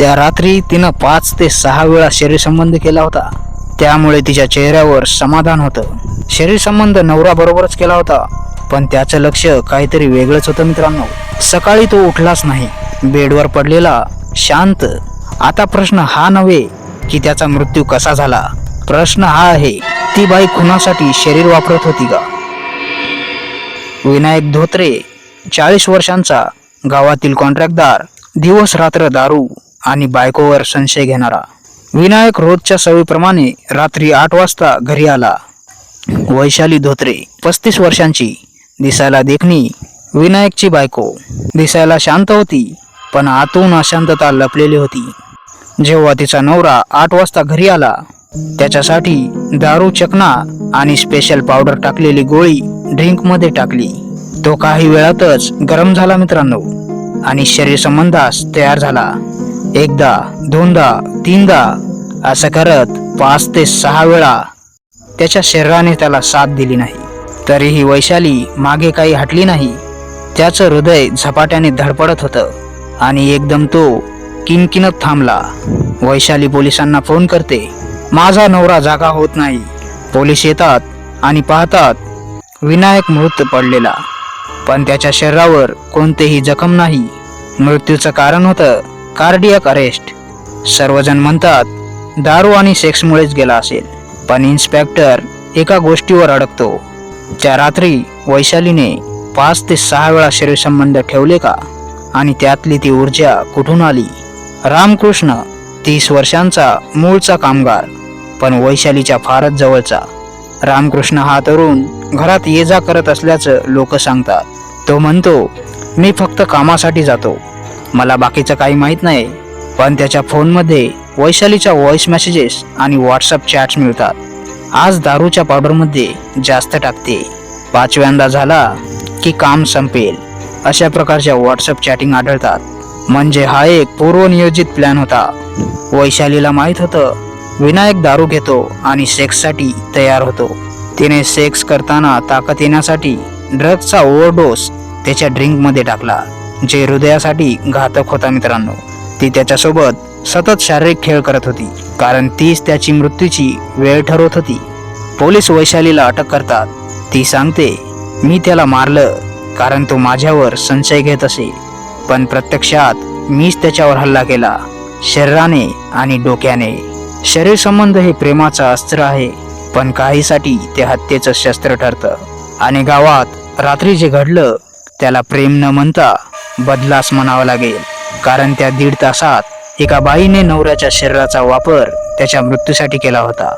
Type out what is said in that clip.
त्या रात्री तिनं पाच ते सहा वेळा शरीर संबंध केला होता. त्यामुळे तिच्या चेहऱ्यावर समाधान होतं. शरीर संबंध नवरा बरोबरच केला होता. पण त्याचं लक्ष काहीतरी वेगळंच होतं मित्रांनो. सकाळी तो उठलाच नाही. बेडवर पडलेला शांत. आता प्रश्न हा नव्हे की त्याचा मृत्यू कसा झाला. प्रश्न हा आहे ती बाई खुनासाठी शरीर वापरत होती का विनायक धोत्रे चाळीस वर्षांचा गावातील कॉन्ट्रॅक्टदार दिवस रात्र दारू. आणि बायकोवर संशय घेणारा. विनायक रोजच्या सवयीप्रमाणे रात्री आठ वाजता घरी आला. वैशाली धोत्रे पस्तीस वर्षांची. दिसायला देखणी विनायकची बायको. दिसायला शांत होती पण आतून अशांतता लपलेली होती. जेव्हा तिचा नवरा आठ वाजता घरी आला त्याच्यासाठी दारू चकना आणि स्पेशल पावडर टाकलेली गोळी ड्रिंकमध्ये टाकली. तो काही वेळातच गरम झाला मित्रांनो. आणि शरीर संबंधास तयार झाला. एकदा दोनदा तीनदा असं करत पाच ते सहा वेळा त्याच्या शरीराने त्याला साथ दिली नाही. तरीही वैशाली मागे काही हटली नाही. त्याचं हृदय झपाट्याने धडपडत होतं आणि एकदम तो किनकिनत थांबला. वैशाली पोलिसांना फोन करते माझा नवरा जागा होत नाही. पोलीस येतात आणि पाहतात विनायक मृत पडलेला. पण त्याच्या शरीरावर कोणतेही जखम नाही. मृत्यूचं कारण होतं कार्डियक अरेस्ट. सर्वजण म्हणतात दारू आणि सेक्समुळेच गेला असेल पण इन्स्पेक्टर एका गोष्टीवर अडकतो. त्या रात्री वैशालीने पाच ते सहा वेळा शरीरसंबंध ठेवले का? आणि त्यातली ती ऊर्जा कुठून आली? रामकृष्ण तीस वर्षांचा मूळचा कामगार पण वैशालीच्या फारच जवळचा. रामकृष्ण हा तरुण घरात ये जा करत असल्याचं लोक सांगतात. तो म्हणतो मी फक्त कामासाठी जातो. मला बाकीचं काही माहीत नाही पण त्याच्या फोनमध्ये वैशालीच्या व्हॉइस मेसेजेस आणि व्हॉट्सअप चॅट्स मिळतात. आज दारूच्या पावडरमध्ये जास्त टाकते. पाचव्यांदा झाला की काम संपेल. अशा प्रकारच्या व्हॉट्सअप चॅटिंग आढळतात. म्हणजे हा एक पूर्वनियोजित प्लॅन होता. वैशालीला माहीत होतं विनायक दारू घेतो आणि सेक्ससाठी तयार होतो. तिने सेक्स करताना ताकद येण्यासाठी ड्रग्जचा ओव्हरडोस त्याच्या ड्रिंकमध्ये टाकला. जे हृदयासाठी घातक होता मित्रांनो ती त्याच्यासोबत सतत शारीरिक खेळ करत होती. कारण तीच त्याची मृत्यूची वेळ ठरवत होती. पोलीस वैशालीला अटक करतात. ती सांगते मी त्याला मारलं कारण तो माझ्यावर संशय घेत असे पण प्रत्यक्षात मीच त्याच्यावर हल्ला केला शरीराने आणि डोक्याने. शरीर संबंध हे प्रेमाचं अस्त्र आहे पण काहीसाठी ते हत्येचं शस्त्र ठरतं. आणि गावात रात्री जे घडलं त्याला प्रेम न म्हणता बदलास म्हणावं लागेल. कारण त्या दीड तासात एका बाईने नवऱ्याच्या शरीराचा वापर त्याच्या मृत्यूसाठी केला होता.